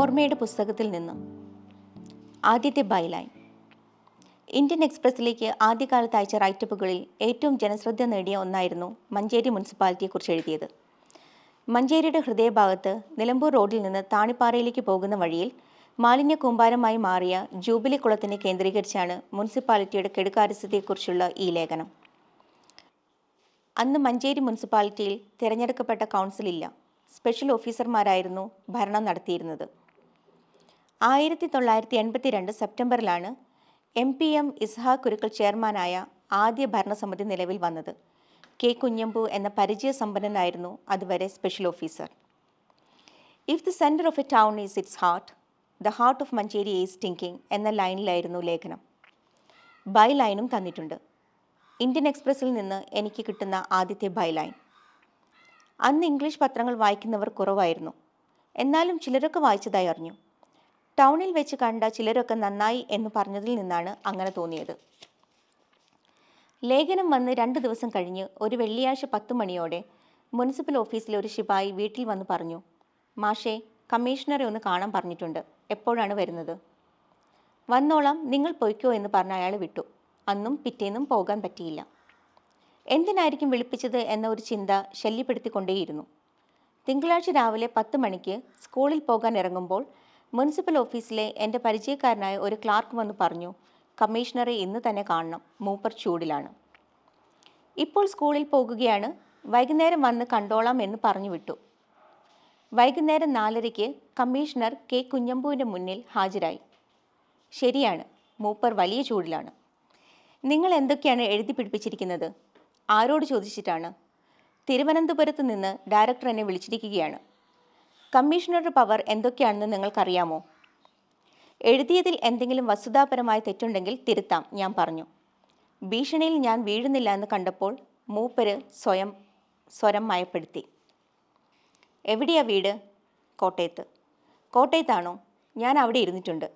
ഓർമ്മയുടെ പുസ്തകത്തിൽ നിന്നും ആദ്യത്തെ ബൈലൈൻ. ഇന്ത്യൻ എക്സ്പ്രസിലേക്ക് ആദ്യകാലത്ത് അയച്ച റൈറ്റപ്പുകളിൽ ഏറ്റവും ജനശ്രദ്ധ നേടിയ ഒന്നായിരുന്നു മഞ്ചേരി മുനിസിപ്പാലിറ്റിയെക്കുറിച്ച് എഴുതിയത്. മഞ്ചേരിയുടെ ഹൃദയഭാഗത്ത് നിലമ്പൂർ റോഡിൽ നിന്ന് താണിപ്പാറയിലേക്ക് പോകുന്ന വഴിയിൽ മാലിന്യ കൂമ്പാരമായി മാറിയ ജൂബിലി കുളത്തിനെ കേന്ദ്രീകരിച്ചാണ് മുനിസിപ്പാലിറ്റിയുടെ കെടുകാര്യസ്ഥതയെക്കുറിച്ചുള്ള ഈ ലേഖനം. അന്ന് മഞ്ചേരി മുനിസിപ്പാലിറ്റിയിൽ തിരഞ്ഞെടുക്കപ്പെട്ട കൗൺസിലില്ല സ്പെഷ്യൽ ഓഫീസർമാരായിരുന്നു ഭരണം നടത്തിയിരുന്നത്. ആയിരത്തി തൊള്ളായിരത്തി എൺപത്തിരണ്ട് സെപ്റ്റംബറിലാണ് M P M Isha Kurukkal ചെയർമാനായ ആദ്യ ഭരണസമിതി നിലവിൽ വന്നത്. കെ കുഞ്ഞമ്പു എന്ന പരിചയ സമ്പന്നനായിരുന്നു അതുവരെ special officer. If the centre of a town is its heart the heart of Manjeri is thinking എന്ന ലൈനിലായിരുന്നു ലേഖനം. ബൈ ലൈനും തന്നിട്ടുണ്ട്. ഇന്ത്യൻ എക്സ്പ്രസ്സിൽ നിന്ന് എനിക്ക് കിട്ടുന്ന ആദ്യത്തെ ബൈ ലൈൻ അന്ന് ഇംഗ്ലീഷ് പത്രങ്ങൾ വായിക്കുന്നവർ കുറവായിരുന്നു. എന്നാലും ചിലരൊക്കെ വായിച്ചതായി അറിഞ്ഞു. ടൗണിൽ വെച്ച് കണ്ട ചിലരൊക്കെ നന്നായി എന്ന് പറഞ്ഞതിൽ നിന്നാണ് അങ്ങനെ തോന്നിയത്. ലേഖനം വന്ന് രണ്ട് ദിവസം കഴിഞ്ഞ് ഒരു വെള്ളിയാഴ്ച പത്ത് മണിയോടെ മുനിസിപ്പൽ ഓഫീസിലെ ഒരു ശിപായി വീട്ടിൽ വന്ന് പറഞ്ഞു മാഷേ കമ്മീഷണറെ ഒന്ന് കാണാൻ പറഞ്ഞിട്ടുണ്ട്. എപ്പോഴാണ് വരുന്നത്? വന്നോളാം. നിങ്ങൾ പൊയ്ക്കോ എന്ന് പറഞ്ഞ അയാൾ വിട്ടു. അന്നും പിറ്റേന്നും പോകാൻ പറ്റിയില്ല. എന്തിനായിരിക്കും വിളിപ്പിച്ചത്? എന്ന ഒരു ചിന്ത ശല്യപ്പെടുത്തിക്കൊണ്ടേയിരുന്നു. തിങ്കളാഴ്ച രാവിലെ പത്ത് മണിക്ക് സ്കൂളിൽ പോകാൻ ഇറങ്ങുമ്പോൾ മുനിസിപ്പൽ ഓഫീസിലെ എന്റെ പരിചയക്കാരനായ ഒരു ക്ലാർക്ക് വന്ന് പറഞ്ഞു കമ്മീഷണറെ ഇന്ന് തന്നെ കാണണം. മൂപ്പർ ചൂടിലാണ്. ഇപ്പോൾ സ്കൂളിൽ പോകുകയാണ്. വൈകുന്നേരം വന്ന് കണ്ടോളാം എന്ന് പറഞ്ഞു വിട്ടു. വൈകുന്നേരം നാലരയ്ക്ക് കമ്മീഷണർ കെ. കുഞ്ഞമ്പുവിന്റെ മുന്നിൽ ഹാജരായി. ശരിയാണ്. മൂപ്പർ വലിയ ചൂടിലാണ്. നിങ്ങൾ എന്തൊക്കെയാണ് എഴുതി പിടിപ്പിച്ചിരിക്കുന്നത്? ആരോട് ചോദിച്ചിട്ടാണ്. തിരുവനന്തപുരത്ത് നിന്ന് ഡയറക്ടർ എന്നെ വിളിച്ചിരിക്കുകയാണ്. കമ്മീഷണറുടെ പവർ എന്തൊക്കെയാണെന്ന് നിങ്ങൾക്കറിയാമോ? എഴുതിയതിൽ എന്തെങ്കിലും വസ്തുതാപരമായ തെറ്റുണ്ടെങ്കിൽ തിരുത്താം ഞാൻ പറഞ്ഞു. ഭീഷണിയിൽ ഞാൻ വീഴുന്നില്ല എന്ന് കണ്ടപ്പോൾ മൂപ്പര് സ്വയം സ്വരം മയപ്പെടുത്തി. എവിടെയാ വീട്? കോട്ടയത്ത്. കോട്ടയത്താണോ? ഞാൻ അവിടെ ഇരുന്നിട്ടുണ്ട്.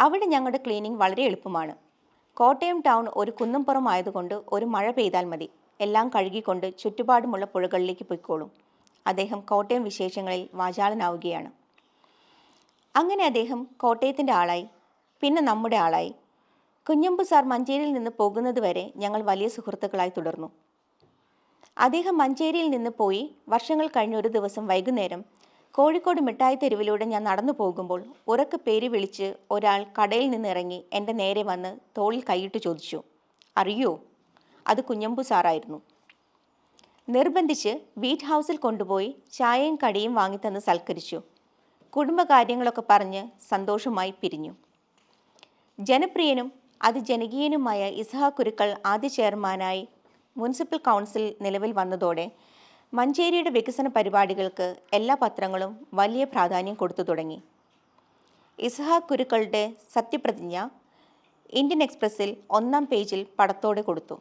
അവിടെ ഞങ്ങളുടെ ക്ലീനിങ് വളരെ എളുപ്പമാണ്. കോട്ടയം ടൗൺ ഒരു കുന്നുംപുറം ആയതുകൊണ്ട് ഒരു മഴ പെയ്താൽ മതി. എല്ലാം കഴുകിക്കൊണ്ട് ചുറ്റുപാടുമുള്ള പുഴകളിലേക്ക് പൊയ്ക്കോളും. അദ്ദേഹം കോട്ടയം വിശേഷങ്ങളിൽ വാചാളനാവുകയാണ് അങ്ങനെ അദ്ദേഹം കോട്ടയത്തിന്റെ ആളായി പിന്നെ നമ്മുടെ ആളായി. കുഞ്ഞമ്പു സാർ മഞ്ചേരിയിൽ നിന്ന് പോകുന്നത് വരെ ഞങ്ങൾ വലിയ സുഹൃത്തുക്കളായി തുടർന്നു. അദ്ദേഹം മഞ്ചേരിയിൽ നിന്ന് പോയി വർഷങ്ങൾ കഴിഞ്ഞ ഒരു ദിവസം വൈകുന്നേരം കോഴിക്കോട് മിഠായി തെരുവിലൂടെ ഞാൻ നടന്നു പോകുമ്പോൾ ഉറക്കെ പേര് വിളിച്ച് ഒരാൾ കടയിൽ നിന്ന് ഇറങ്ങി എന്റെ നേരെ വന്ന് തോളിൽ കൈയിട്ട് ചോദിച്ചു അറിയോ? അത് കുഞ്ഞമ്പു സാറായിരുന്നു. നിർബന്ധിച്ച് വീറ്റ് ഹൗസിൽ കൊണ്ടുപോയി ചായയും കടിയും വാങ്ങിത്തന്ന് സൽക്കരിച്ചു. കുടുംബകാര്യങ്ങളൊക്കെ പറഞ്ഞ് സന്തോഷമായി പിരിഞ്ഞു. ജനപ്രിയനും അതിജനകീയനുമായ ഇസ്ഹാ കുരുക്കൾ ആദ്യ ചെയർമാനായി മുനിസിപ്പൽ കൗൺസിൽ നിലവിൽ വന്നതോടെ മഞ്ചേരിയുടെ വികസന പരിപാടികൾക്ക് എല്ലാ പത്രങ്ങളും വലിയ പ്രാധാന്യം കൊടുത്തു തുടങ്ങി. ഇസ്ഹാ കുരുക്കളുടെ സത്യപ്രതിജ്ഞ ഇന്ത്യൻ എക്സ്പ്രസ്സിൽ ഒന്നാം പേജിൽ പടത്തോടെ കൊടുത്തു.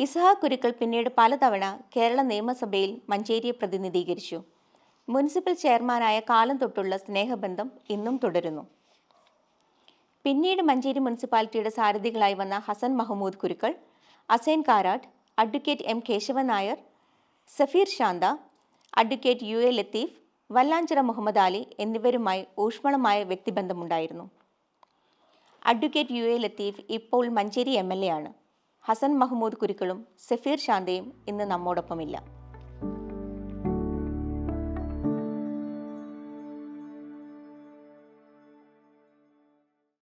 ഇസ്ഹാ കുരുക്കൾ പിന്നീട് പലതവണ കേരള നിയമസഭയിൽ മഞ്ചേരിയെ പ്രതിനിധീകരിച്ചു. മുനിസിപ്പൽ ചെയർമാനായ കാലം തൊട്ടുള്ള സ്നേഹബന്ധം ഇന്നും തുടരുന്നു. പിന്നീട് മഞ്ചേരി മുനിസിപ്പാലിറ്റിയുടെ സാരഥികളായി വന്ന Hasan Mahmood Kurukkal Assain Karat advocate M Kesavan Nair Safeer Santha advocate U A Latheef Vallanchira Muhammad Ali എന്നിവരുമായി ഊഷ്മളമായ വ്യക്തിബന്ധമുണ്ടായിരുന്നു. അഡ്വക്കേറ്റ് യു എ ലത്തീഫ് ഇപ്പോൾ മഞ്ചേരി എം എൽ എ ആണ്. ഹസൻ മഹ്മൂദ് കുരുക്കളും സഫീർ ശാന്തയും ഇന്ന് നമ്മോടൊപ്പമില്ല.